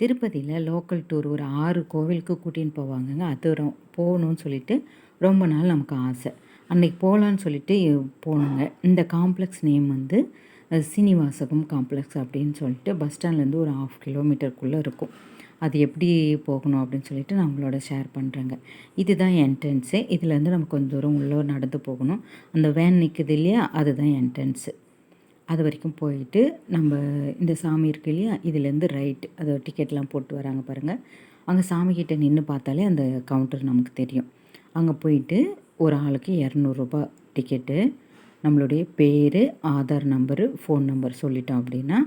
திருப்பதியில் local tour ஒரு ஆறு கோவிலுக்கு கூட்டின்னு போவாங்கங்க. அது ரொ போகணும்னு சொல்லிட்டு ரொம்ப நாள் நமக்கு ஆசை. அன்றைக்கி போகலான்னு சொல்லிட்டு போனோங்க. இந்த காம்ப்ளெக்ஸ் நேம் வந்து சீனிவாசகம் காம்ப்ளெக்ஸ் அப்படின்னு சொல்லிட்டு பஸ் ஸ்டாண்ட்லேருந்து ஒரு ஆஃப் கிலோமீட்டருக்குள்ளே இருக்கும். அது எப்படி போகணும் அப்படின்னு சொல்லிட்டு நான் உங்களோட ஷேர் பண்ணுறேங்க இதுதான் என்ட்ரன்ஸு இதுலேருந்து நம்ம கொஞ்சம் தூரம் உள்ளே நடந்து போகணும். அந்த வேன் நிற்குது இல்லையா? அதுதான் என்ட்ரன்ஸு அது வரைக்கும் போயிட்டு நம்ம இந்த சாமி இருக்கு இல்லையா இதுலேருந்து ரைட் அது டிக்கெட்லாம் போட்டு வராங்க பாருங்கள் அங்கே சாமிக்கிட்ட நின்று பார்த்தாலே அந்த கவுண்டர் நமக்கு தெரியும். அங்கே போயிட்டு ஒரு ஆளுக்கு இரநூறுபா டிக்கெட்டு நம்மளுடைய பேர் ஆதார் நம்பரு ஃபோன் நம்பர் சொல்லிட்டோம் அப்படின்னா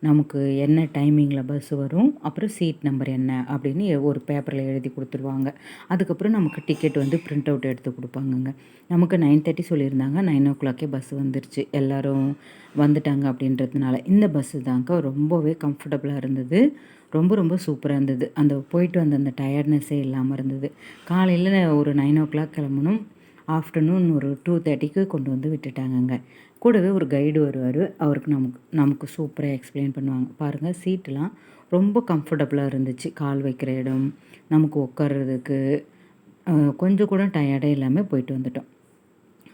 நமக்கு என்ன டைமிங்கில் பஸ் வரும் அப்புறம் சீட் நம்பர் என்ன அப்படின்னு ஒரு பேப்பரில் எழுதி கொடுத்துருவாங்க. அதுக்கப்புறம் நமக்கு டிக்கெட் வந்து பிரிண்ட் அவுட் எடுத்து கொடுப்பாங்கங்க. நமக்கு நைன் தேர்ட்டி சொல்லியிருந்தாங்க நைன் ஓ கிளாக்கே பஸ் வந்துருச்சு. எல்லோரும் வந்துட்டாங்க அப்படின்றதுனால இந்த பஸ்ஸு தாங்க ரொம்பவே கம்ஃபர்டபுளாக இருந்தது. ரொம்ப ரொம்ப சூப்பராக இருந்தது. அந்த போயிட்டு வந்த அந்த டயர்ட்னஸ்ஸே இல்லாமல் இருந்தது. காலையில் ஒரு நைன் ஓ கிளாக் கிளம்பணும் ஆஃப்டர்நூன் ஒரு டூ தேர்ட்டிக்கு கொண்டு வந்து விட்டுட்டாங்கங்க. கூடவே ஒரு கைடு வருவார். அவருக்கு நமக்கு நமக்கு சூப்பராக எக்ஸ்பிளைன் பண்ணுவாங்க. பாருங்கள் சீட்டெலாம் ரொம்ப கம்ஃபர்டபுளாக இருந்துச்சு. கால் வைக்கிற இடம் நமக்கு உட்கார்றதுக்கு கொஞ்சம் கூட டயர்டே இல்லாமல் போயிட்டு வந்துட்டோம்.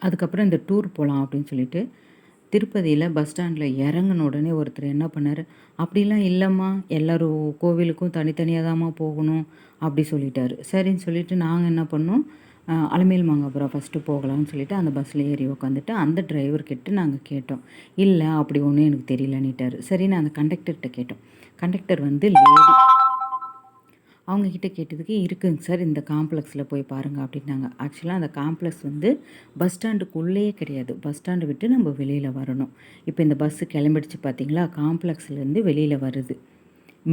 அதுக்கப்புறம் இந்த டூர் போகலாம் அப்படின்னு சொல்லிட்டு திருப்பதியில் பஸ் ஸ்டாண்டில் இறங்கின உடனே ஒருத்தர் என்ன பண்ணார்? அப்படிலாம் இல்லைம்மா. எல்லோரும் கோவிலுக்கும் தனித்தனியாக தாம்மா போகணும். அப்படி சொல்லிட்டாரு. சரின்னு சொல்லிட்டு நாங்கள் என்ன பண்ணோம்? அலமேல் மங்காபுரம் ஃபஸ்ட்டு போகலாம்னு சொல்லிட்டு அந்த பஸ்ஸில் ஏறி உட்காந்துட்டு அந்த டிரைவர்கிட்ட நாங்கள் கேட்டோம். இல்லை அப்படி ஒன்றும் எனக்கு தெரியலன்னுட்டார். சரி நான் அந்த கண்டக்டர்கிட்ட கேட்டோம். கண்டக்டர் வந்து லேடி அவங்கக்கிட்ட கேட்டதுக்கு இருக்குங்க சார் இந்த காம்ப்ளெக்ஸில் போய் பாருங்கள் அப்படின்னாங்க. ஆக்சுவலாக அந்த காம்ப்ளெக்ஸ் வந்து பஸ் ஸ்டாண்டுக்குள்ளேயே கிடையாது. பஸ் ஸ்டாண்டு விட்டு நம்ம வெளியில் வரணும். இப்போ இந்த பஸ்ஸு கிளம்பிடுச்சு பார்த்தீங்களா காம்ப்ளெக்ஸ்லேருந்து வெளியில் வருது.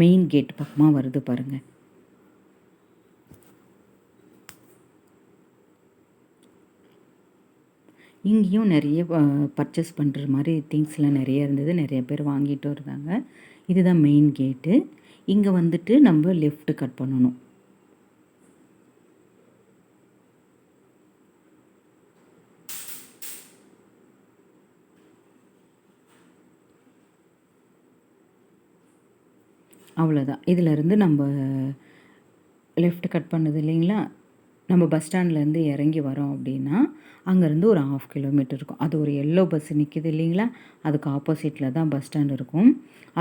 மெயின் கேட் பக்கமாக வருது பாருங்கள் இங்கேயும் நிறைய பர்ச்சேஸ் பண்ணுற மாதிரி திங்ஸ்லாம் நிறைய இருந்தது. நிறைய பேர் வாங்கிட்டு இருந்தாங்க இதுதான் மெயின் கேட்டு இங்கே வந்துட்டு நம்ம லெஃப்ட் கட் பண்ணணும். அவ்வளோதான் இதிலருந்து நம்ம லெஃப்ட் கட் பண்ணது இல்லைங்களா? நம்ம பஸ் ஸ்டாண்ட்லேருந்து இறங்கி வரோம் அப்படின்னா அங்கேருந்து ஒரு ஆஃப் கிலோமீட்டர் இருக்கும். அது ஒரு எல்லோ பஸ் நிற்கிது இல்லைங்களா? அதுக்கு ஆப்போசிட்டில் தான் பஸ் ஸ்டாண்ட் இருக்கும்.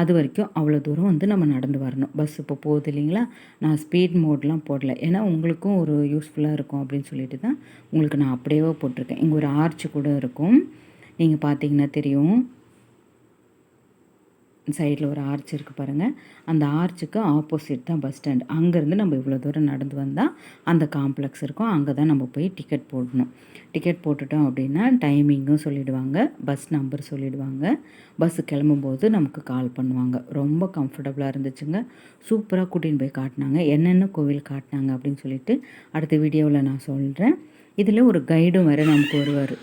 அது வரைக்கும் அவ்வளோ தூரம் வந்து நம்ம நடந்து வரணும். பஸ் இப்போ போகுது இல்லைங்களா? நான் ஸ்பீட் மோட்லாம் போடல. ஏன்னா உங்களுக்கும் ஒரு யூஸ்ஃபுல்லாக இருக்கும் அப்படின்னு சொல்லிட்டு தான் உங்களுக்கு நான் அப்படியே போட்டிருக்கேன். இங்கே ஒரு ஆர்ச் கூட இருக்கும். நீங்கள் பார்த்தீங்கன்னா தெரியும். சைடில் ஒரு ஆர்ச் இருக்குது பாருங்கள் அந்த ஆர்ச்சுக்கு ஆப்போசிட் தான் பஸ் ஸ்டாண்ட் அங்கேருந்து நம்ம இவ்வளோ தூரம் நடந்து வந்தால் அந்த காம்ப்ளெக்ஸ் இருக்கும். அங்கே தான் நம்ம போய் டிக்கெட் போடணும். டிக்கெட் போட்டுட்டோம் அப்படின்னா டைமிங்கும் சொல்லிடுவாங்க. பஸ் நம்பர் சொல்லிவிடுவாங்க பஸ்ஸு கிளம்பும்போது நமக்கு கால் பண்ணுவாங்க. ரொம்ப கம்ஃபர்டபுளாக இருந்துச்சுங்க. சூப்பராக கூட்டின்னு போய் காட்டினாங்க. என்னென்ன கோவில் காட்டினாங்க அப்படின்னு சொல்லிட்டு அடுத்த வீடியோவில் நான் சொல்கிறேன் இதில் ஒரு கைடும் வேறு நமக்கு வருவார்.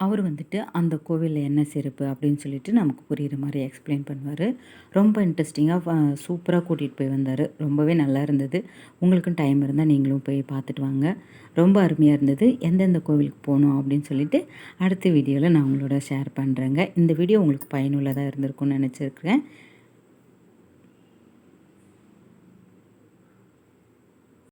அவர் வந்துட்டு அந்த கோவிலில் என்ன சிறப்பு அப்படின்னு சொல்லிட்டு நமக்கு புரிகிற மாதிரி எக்ஸ்பிளைன் பண்ணுவார். ரொம்ப இன்ட்ரெஸ்டிங்காக சூப்பராக கூட்டிகிட்டு போய் வந்தார். ரொம்பவே நல்லா இருந்தது. உங்களுக்கும் டைம் இருந்தால் நீங்களும் போய் பார்த்துட்டு வாங்க. ரொம்ப அருமையாக இருந்தது. எந்தெந்த கோவிலுக்கு போகணும் அப்படின்னு சொல்லிட்டு அடுத்த வீடியோவில் நான் உங்களோட ஷேர் பண்ணுறேங்க இந்த வீடியோ உங்களுக்கு பயனுள்ளதாக இருந்திருக்கும்னு நினச்சிருக்கிறேன்.